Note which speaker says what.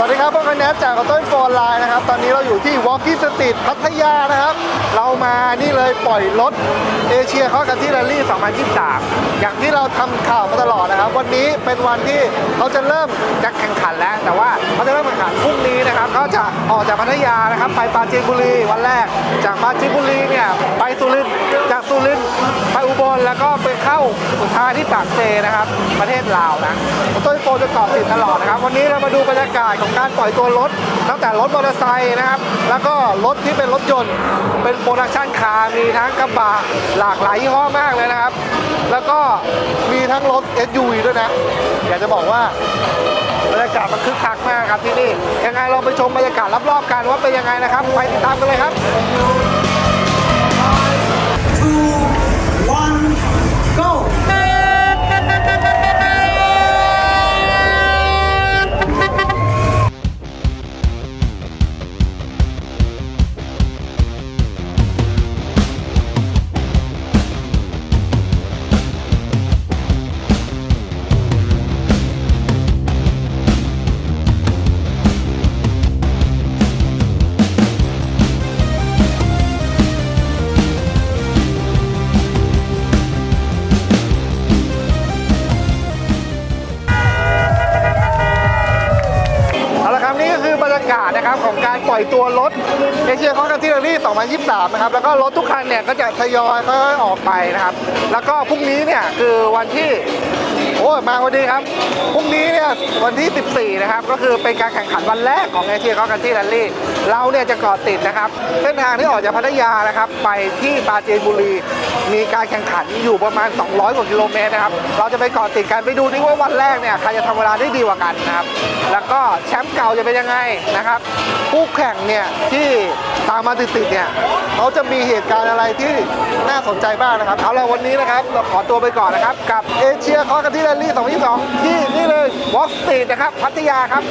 Speaker 1: สวัสดีครับพวก็แนทจากต้นโฟนไลน์นะครับ ตอนนี้เราอยู่ที่ Walking Street พัทยานะครับ เรามานี่เลยปล่อยรถเอเชียเขากันที่แรลลี่ 2023 อย่างที่เราทำข่าวมาตลอดนะครับ วันนี้เป็นวันที่เขาจะเริ่มจะแข่งขันแล้ว แต่ว่าเขาจะเริ่มแข่งขันพรุ่งนี้นะครับเขาจะออกจากพัทยานะครับ ไปปราจีนบุรีวันแรก จากปราจีนบุรีเนี่ยไปสุรินทร์ จากสุรินทร์ไปอุบลแล้วก็ไปเข้าสุดท้ายที่ปากเซนะครับ ประเทศลาวนะต้นโฟจะเกาะติดตลอดนะครับ วันนี้เรามาดูบรรยากาศของการปล่อยตัวรถตั้งแต่รถมอเตอร์ไซค์นะครับ แล้วก็รถที่เป็นรถยนต์ เป็นโปรดักชันคาร์มีทั้งกระบะหลากหลายยี่ห้อมากเลยนะครับ แล้วก็มีทั้งรถ SUV ด้วยนะ อยากจะบอกว่าบรรยากาศมันคึกคักมากครับที่นี่ยังไงเราไปชมบรรยากาศรอบๆกันว่าเป็นยังไงนะครับ ไปติดตามกันเลยครับ ก็คือบรยากาศนะครับของการปล่อยตัวรถเอเชียคอนกันที่รี่2023 นะครับ แล้วก็รถทุกคันเนี่ยก็จะทยอยค่อยๆออกไปนะครับ แล้วก็พรุ่งนี้เนี่ยคือวันที่โอ้มาวันนี้ครับ พรุ่งนี้เนี่ยวันที่ 14 นะครับ ก็คือเป็นการแข่งขันวันแรกของเอเชียคอนกันที่แรลลี่ เราเนี่ยจะเกาะติดนะครับ เส้นทางที่ออกจากพัทยานะครับ ไปที่ปราจีนบุรี มีการแข่งขันอยู่ประมาณ 200 กว่ากิโลเมตรนะครับ เราจะไปเกาะติดกันไปดูดิว่าวันแรกเนี่ยใครจะทำเวลาได้ดีกว่ากันนะครับ แล้วก็แชมป์เก่าจะเป็นยังไงนะครับผู้แข่งเนี่ยที่ตามมาติดๆเนี่ยเขาจะมีเหตุการณ์อะไรที่น่าสนใจบ้างนะครับเอาละวันนี้นะครับเราขอตัวไปก่อนนะครับ กับเอเชียคอร์กันที่แรลลี่ 2022 ที่นี่เลยวอล์กสตรีทนะครับพัทยาครับ